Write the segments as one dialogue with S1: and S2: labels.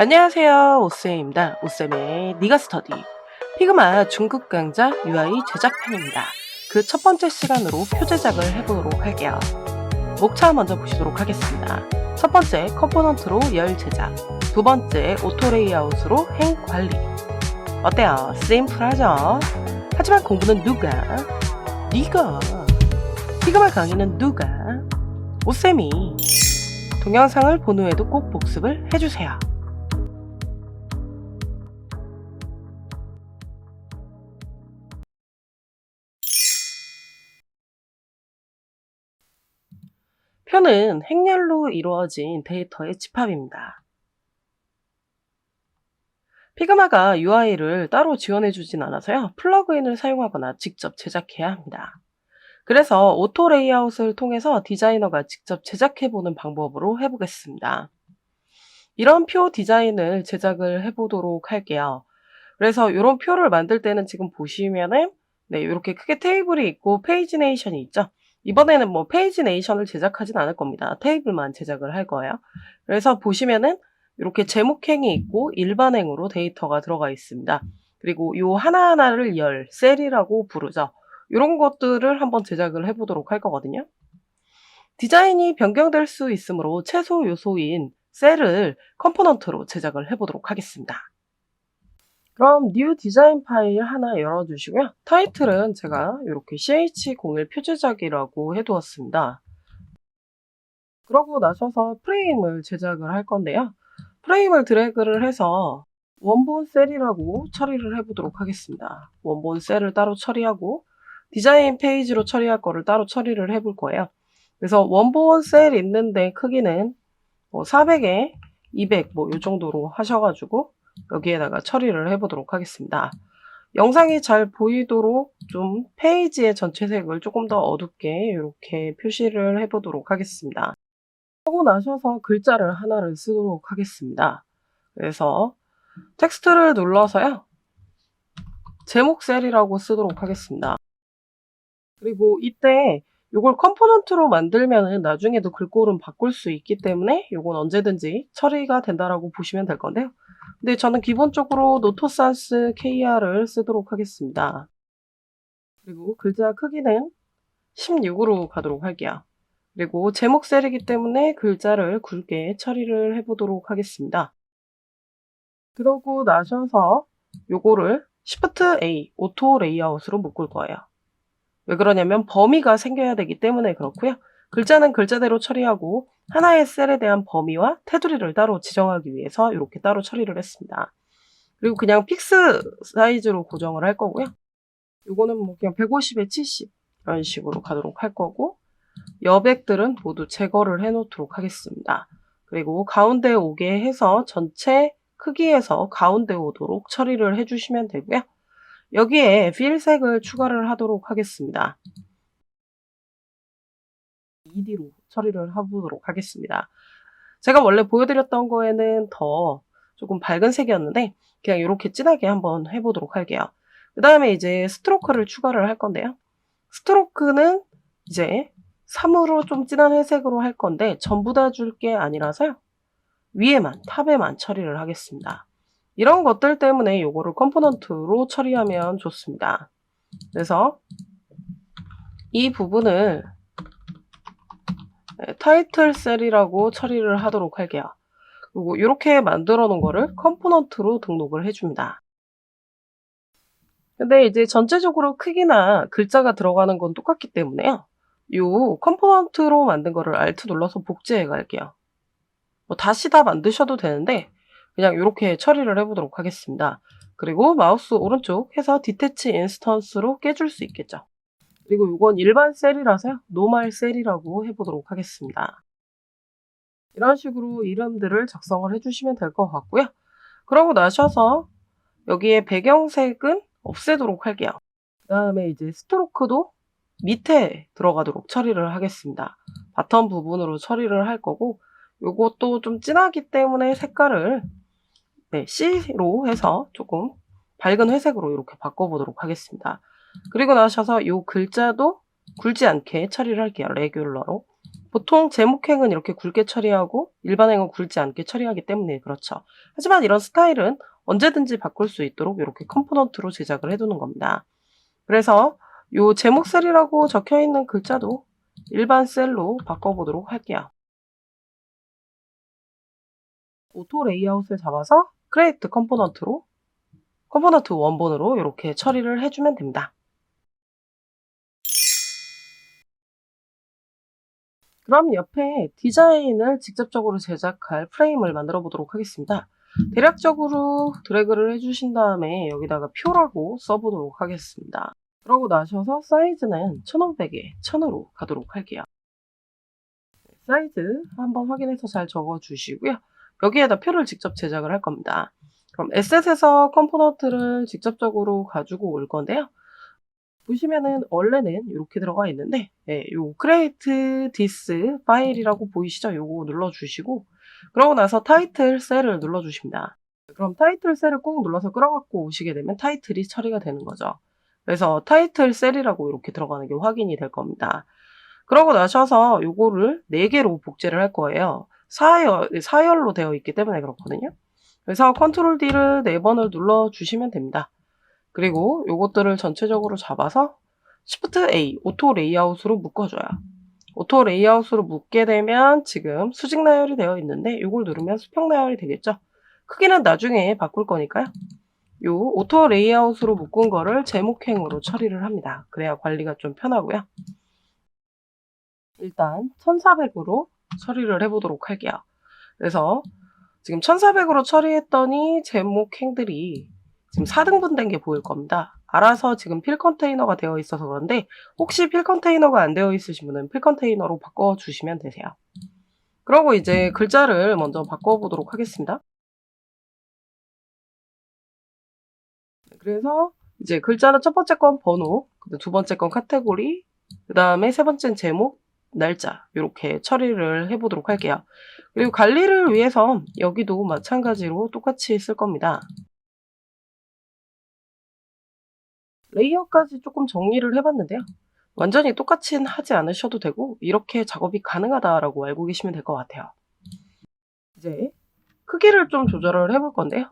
S1: 안녕하세요. 오쌤입니다. 오쌤의 니가 스터디. 피그마 중급 강좌 UI 제작편입니다. 그 첫 번째 시간으로 표 제작을 해보도록 할게요. 목차 먼저 보시도록 하겠습니다. 첫 번째 컴포넌트로 열 제작. 두 번째 오토 레이아웃으로 행 관리. 어때요? 심플하죠? 하지만 공부는 누가? 니가. 피그마 강의는 누가? 오쌤이. 동영상을 본 후에도 꼭 복습을 해주세요. 표는 행렬로 이루어진 데이터의 집합입니다. 피그마가 UI를 따로 지원해주진 않아서요. 플러그인을 사용하거나 직접 제작해야 합니다. 그래서 오토 레이아웃을 통해서 디자이너가 직접 제작해보는 방법으로 해보겠습니다. 이런 표 디자인을 제작을 해보도록 할게요. 그래서 이런 표를 만들 때는 지금 보시면은 네, 이렇게 크게 테이블이 있고 페이지 네이션이 있죠. 이번에는 뭐 페이지 네이션을 제작하진 않을 겁니다. 테이블만 제작을 할 거예요. 그래서 보시면은 이렇게 제목행이 있고 일반행으로 데이터가 들어가 있습니다. 그리고 요 하나하나를 열, 셀이라고 부르죠. 이런 것들을 한번 제작을 해보도록 할 거거든요. 디자인이 변경될 수 있으므로 최소 요소인 셀을 컴포넌트로 제작을 해보도록 하겠습니다. 그럼 new 디자인 파일 하나 열어주시고요. 타이틀은 제가 이렇게 ch01 표제작이라고 해두었습니다. 그러고 나셔서 프레임을 제작을 할 건데요. 프레임을 드래그를 해서 원본 셀이라고 처리를 해보도록 하겠습니다. 원본 셀을 따로 처리하고 디자인 페이지로 처리할 거를 따로 처리를 해볼 거예요. 그래서 원본 셀 있는데 크기는 뭐 400에 200 뭐 이 정도로 하셔가지고 여기에다가 처리를 해보도록 하겠습니다. 영상이 잘 보이도록 좀 페이지의 전체색을 조금 더 어둡게 이렇게 표시를 해보도록 하겠습니다. 하고 나셔서 글자를 하나를 쓰도록 하겠습니다. 그래서 텍스트를 눌러서요. 제목 셀이라고 쓰도록 하겠습니다. 그리고 이때 이걸 컴포넌트로 만들면은 나중에도 글꼴은 바꿀 수 있기 때문에 이건 언제든지 처리가 된다라고 보시면 될 건데요. 근데 저는 기본적으로 노토산스 KR을 쓰도록 하겠습니다. 그리고 글자 크기는 16으로 가도록 할게요. 그리고 제목 셀이기 때문에 글자를 굵게 처리를 해보도록 하겠습니다. 그러고 나셔서 요거를 Shift A 오토 레이아웃으로 묶을 거예요. 왜 그러냐면 범위가 생겨야 되기 때문에 그렇고요. 글자는 글자대로 처리하고 하나의 셀에 대한 범위와 테두리를 따로 지정하기 위해서 이렇게 따로 처리를 했습니다. 그리고 그냥 픽스 사이즈로 고정을 할 거고요. 이거는 뭐 그냥 150에 70 이런 식으로 가도록 할 거고 여백들은 모두 제거를 해 놓도록 하겠습니다. 그리고 가운데 오게 해서 전체 크기에서 가운데 오도록 처리를 해주시면 되고요. 여기에 필색을 추가를 하도록 하겠습니다. ED로 처리를 해보도록 하겠습니다. 제가 원래 보여드렸던 거에는 더 조금 밝은 색이었는데 그냥 이렇게 진하게 한번 해보도록 할게요. 그 다음에 이제 스트로크를 추가를 할 건데요. 스트로크는 이제 3으로 좀 진한 회색으로 할 건데 전부 다 줄 게 아니라서요. 위에만, 탑에만 처리를 하겠습니다. 이런 것들 때문에 이거를 컴포넌트로 처리하면 좋습니다. 그래서 이 부분을 네, 타이틀 셀이라고 처리를 하도록 할게요. 그리고 이렇게 만들어 놓은 거를 컴포넌트로 등록을 해줍니다. 근데 이제 전체적으로 크기나 글자가 들어가는 건 똑같기 때문에요. 이 컴포넌트로 만든 거를 Alt 눌러서 복제해 갈게요. 뭐 다시 다 만드셔도 되는데 그냥 이렇게 처리를 해보도록 하겠습니다. 그리고 마우스 오른쪽 해서 디테치 인스턴스로 깨줄 수 있겠죠. 그리고 이건 일반 셀이라서요. 노말 셀이라고 해보도록 하겠습니다. 이런 식으로 이름들을 작성을 해주시면 될 것 같고요. 그러고 나셔서 여기에 배경색은 없애도록 할게요. 그 다음에 이제 스트로크도 밑에 들어가도록 처리를 하겠습니다. 바텀 부분으로 처리를 할 거고 이것도 좀 진하기 때문에 색깔을 네, C로 해서 조금 밝은 회색으로 이렇게 바꿔보도록 하겠습니다. 그리고 나셔서 이 글자도 굵지 않게 처리를 할게요. 레귤러로. 보통 제목행은 이렇게 굵게 처리하고 일반행은 굵지 않게 처리하기 때문에 그렇죠. 하지만 이런 스타일은 언제든지 바꿀 수 있도록 이렇게 컴포넌트로 제작을 해두는 겁니다. 그래서 요 제목 셀이라고 적혀 있는 글자도 일반 셀로 바꿔보도록 할게요. 오토 레이아웃을 잡아서 크레이트 컴포넌트로 컴포넌트 원본으로 이렇게 처리를 해주면 됩니다. 그럼 옆에 디자인을 직접적으로 제작할 프레임을 만들어 보도록 하겠습니다. 대략적으로 드래그를 해주신 다음에 여기다가 표라고 써보도록 하겠습니다. 그러고 나셔서 사이즈는 1500에 1000으로 가도록 할게요. 사이즈 한번 확인해서 잘 적어주시고요. 여기에다 표를 직접 제작을 할 겁니다. 그럼 에셋에서 컴포넌트를 직접적으로 가지고 올 건데요. 보시면은 원래는 이렇게 들어가 있는데 예, 요 create this 파일이라고 보이시죠? 요거 눌러주시고 그러고 나서 타이틀 셀을 눌러주십니다. 그럼 타이틀 셀을 꾹 눌러서 끌어갖고 오시게 되면 타이틀이 처리가 되는 거죠. 그래서 타이틀 셀이라고 이렇게 들어가는 게 확인이 될 겁니다. 그러고 나셔서 요거를 4개로 복제를 할 거예요. 4열, 4열로 되어 있기 때문에 그렇거든요. 그래서 컨트롤 D를 4번을 눌러주시면 됩니다. 그리고 요것들을 전체적으로 잡아서 Shift A, 오토 레이아웃으로 묶어줘요. 오토 레이아웃으로 묶게 되면 지금 수직 나열이 되어 있는데 이걸 누르면 수평 나열이 되겠죠. 크기는 나중에 바꿀 거니까요. 요 오토 레이아웃으로 묶은 거를 제목행으로 처리를 합니다. 그래야 관리가 좀 편하고요. 일단 1400으로 처리를 해보도록 할게요. 그래서 지금 1400으로 처리했더니 제목행들이 지금 4등분 된 게 보일 겁니다. 알아서 지금 필 컨테이너가 되어 있어서 그런데 혹시 필 컨테이너가 안 되어 있으신 분은 필 컨테이너로 바꿔주시면 되세요. 그러고 이제 글자를 먼저 바꿔보도록 하겠습니다. 그래서 이제 글자는 첫 번째 건 번호, 두 번째 건 카테고리, 그 다음에 세 번째는 제목, 날짜 이렇게 처리를 해보도록 할게요. 그리고 관리를 위해서 여기도 마찬가지로 똑같이 쓸 겁니다. 레이어까지 조금 정리를 해봤는데요. 완전히 똑같이는 하지 않으셔도 되고 이렇게 작업이 가능하다라고 알고 계시면 될 것 같아요. 이제 크기를 좀 조절을 해볼 건데요.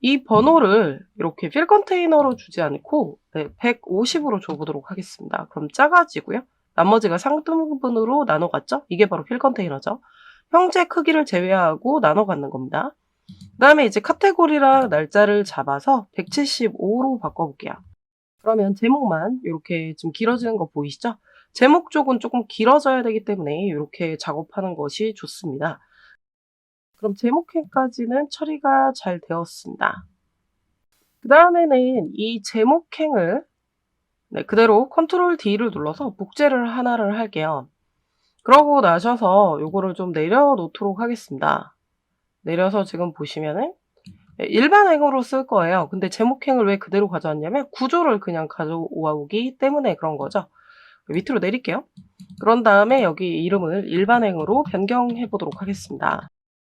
S1: 이 번호를 이렇게 필 컨테이너로 주지 않고 150으로 줘보도록 하겠습니다. 그럼 작아지고요. 나머지가 상등분으로 나눠 갔죠? 이게 바로 필 컨테이너죠. 형제 크기를 제외하고 나눠 갖는 겁니다. 그 다음에 이제 카테고리랑 날짜를 잡아서 175로 바꿔볼게요. 그러면 제목만 이렇게 좀 길어지는 거 보이시죠? 제목 쪽은 조금 길어져야 되기 때문에 이렇게 작업하는 것이 좋습니다. 그럼 제목행까지는 처리가 잘 되었습니다. 그 다음에는 이 제목행을 네, 그대로 컨트롤 D를 눌러서 복제를 하나를 할게요. 그러고 나셔서 요거를 좀 내려놓도록 하겠습니다. 내려서 지금 보시면은 일반행으로 쓸 거예요. 근데 제목행을 왜 그대로 가져왔냐면 구조를 그냥 가져오기 때문에 그런 거죠. 밑으로 내릴게요. 그런 다음에 여기 이름을 일반행으로 변경해 보도록 하겠습니다.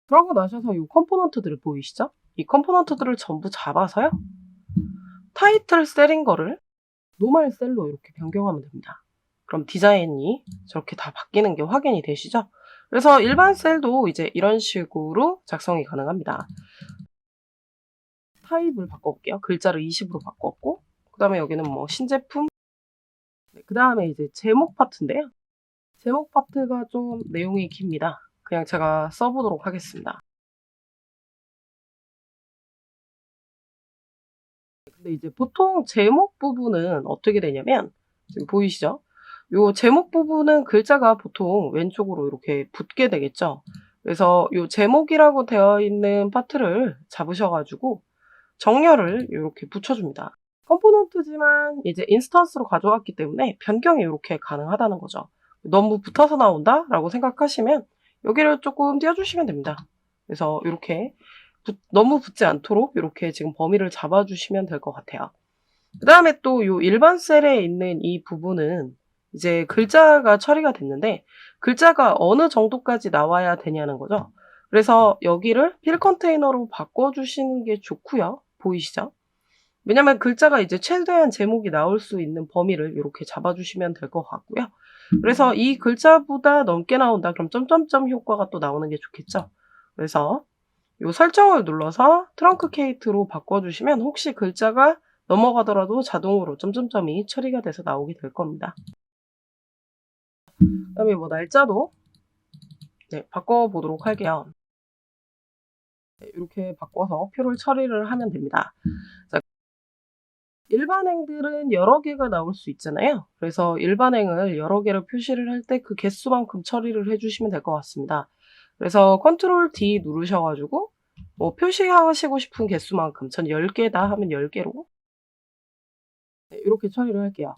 S1: 그러고 나셔서 이 컴포넌트들을 보이시죠? 이 컴포넌트들을 전부 잡아서요. 타이틀 셀인 거를 노멀 셀로 이렇게 변경하면 됩니다. 그럼 디자인이 저렇게 다 바뀌는 게 확인이 되시죠? 그래서 일반 셀도 이제 이런 식으로 작성이 가능합니다. 타입을 바꿔볼게요. 글자를 20으로 바꿨고, 그 다음에 여기는 뭐 신제품, 네, 그 다음에 이제 제목 파트인데요. 제목 파트가 좀 내용이 깁니다. 그냥 제가 써보도록 하겠습니다. 근데 이제 보통 제목 부분은 어떻게 되냐면, 지금 보이시죠? 요 제목 부분은 글자가 보통 왼쪽으로 이렇게 붙게 되겠죠. 그래서 요 제목이라고 되어 있는 파트를 잡으셔가지고 정렬을 이렇게 붙여줍니다. 컴포넌트지만 이제 인스턴스로 가져왔기 때문에 변경이 이렇게 가능하다는 거죠. 너무 붙어서 나온다 라고 생각하시면 여기를 조금 띄워주시면 됩니다. 그래서 이렇게 붙, 너무 붙지 않도록 이렇게 지금 범위를 잡아주시면 될 것 같아요. 그 다음에 또 이 일반 셀에 있는 이 부분은 이제 글자가 처리가 됐는데 글자가 어느 정도까지 나와야 되냐는 거죠. 그래서 여기를 필 컨테이너로 바꿔주시는 게 좋고요. 보이시죠? 왜냐면 글자가 이제 최대한 제목이 나올 수 있는 범위를 이렇게 잡아주시면 될 것 같고요. 그래서 이 글자보다 넘게 나온다. 그럼 점점점 효과가 또 나오는 게 좋겠죠. 그래서 이 설정을 눌러서 트렁크 케이트로 바꿔주시면 혹시 글자가 넘어가더라도 자동으로 점점점이 처리가 돼서 나오게 될 겁니다. 그 다음에 뭐 날짜도 네, 바꿔보도록 할게요. 네, 이렇게 바꿔서 표를 처리를 하면 됩니다. 자, 일반행들은 여러 개가 나올 수 있잖아요. 그래서 일반행을 여러 개로 표시를 할 때 그 개수만큼 처리를 해주시면 될 것 같습니다. 그래서 컨트롤 D 누르셔가지고 뭐 표시하시고 싶은 개수만큼 전 10개다 하면 10개로 네, 이렇게 처리를 할게요.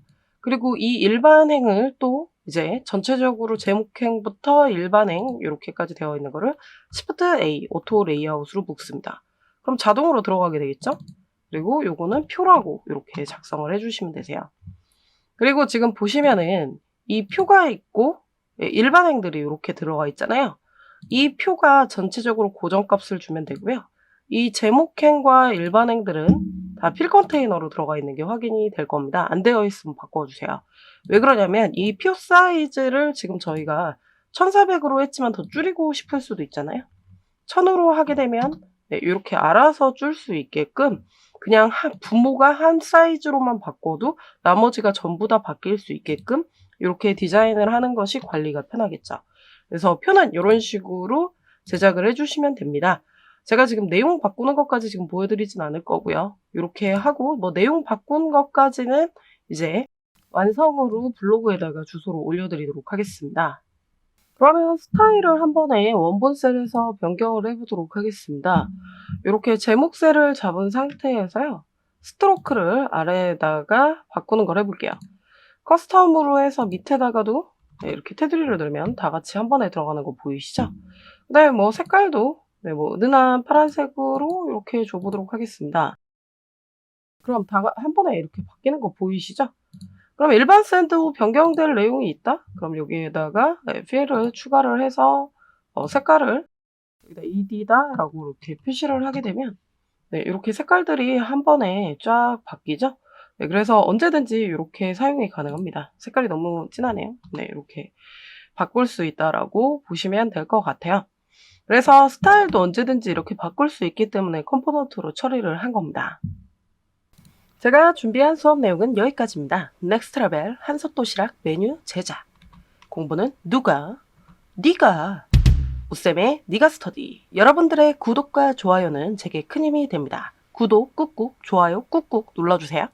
S1: 그리고 이 일반행을 또 이제 전체적으로 제목행부터 일반행 이렇게까지 되어 있는 거를 Shift A 오토 레이아웃으로 묶습니다. 그럼 자동으로 들어가게 되겠죠? 그리고 요거는 표라고 이렇게 작성을 해주시면 되세요. 그리고 지금 보시면은 이 표가 있고 예, 일반행들이 이렇게 들어가 있잖아요. 이 표가 전체적으로 고정값을 주면 되고요. 이 제목행과 일반행들은 다 필 컨테이너로 들어가 있는 게 확인이 될 겁니다. 안 되어 있으면 바꿔주세요. 왜 그러냐면 이 표 사이즈를 지금 저희가 1400으로 했지만 더 줄이고 싶을 수도 있잖아요. 1000으로 하게 되면 네, 이렇게 알아서 줄 수 있게끔 그냥 한, 부모가 한 사이즈로만 바꿔도 나머지가 전부 다 바뀔 수 있게끔 이렇게 디자인을 하는 것이 관리가 편하겠죠. 그래서 표는 이런 식으로 제작을 해주시면 됩니다. 제가 지금 내용 바꾸는 것까지 지금 보여드리진 않을 거고요. 이렇게 하고 뭐 내용 바꾼 것까지는 이제 완성으로 블로그에다가 주소로 올려드리도록 하겠습니다. 그러면 스타일을 한 번에 원본 셀에서 변경을 해보도록 하겠습니다. 이렇게 제목 셀을 잡은 상태에서요. 스트로크를 아래에다가 바꾸는 걸 해볼게요. 커스텀으로 해서 밑에다가도 네, 이렇게 테두리를 넣으면 다 같이 한 번에 들어가는 거 보이시죠? 그 다음에 뭐 색깔도 네, 뭐 은은한 파란색으로 이렇게 줘보도록 하겠습니다. 그럼 다 한 번에 이렇게 바뀌는 거 보이시죠? 그럼 일반 샌드 변경될 내용이 있다? 그럼 여기에다가 네, 필을 추가를 해서 어, 색깔을 여기다 ed다 라고 이렇게 표시를 하게 되면 네, 이렇게 색깔들이 한 번에 쫙 바뀌죠? 네, 그래서 언제든지 이렇게 사용이 가능합니다. 색깔이 너무 진하네요. 네, 이렇게 바꿀 수 있다라고 보시면 될 것 같아요. 그래서 스타일도 언제든지 이렇게 바꿀 수 있기 때문에 컴포넌트로 처리를 한 겁니다. 제가 준비한 수업 내용은 여기까지입니다. 넥스트 레벨 한솥 도시락 메뉴 제작 공부는 누가? 네가 우쌤의 니가 스터디 여러분들의 구독과 좋아요는 제게 큰 힘이 됩니다. 구독 꾹꾹 좋아요 꾹꾹 눌러주세요.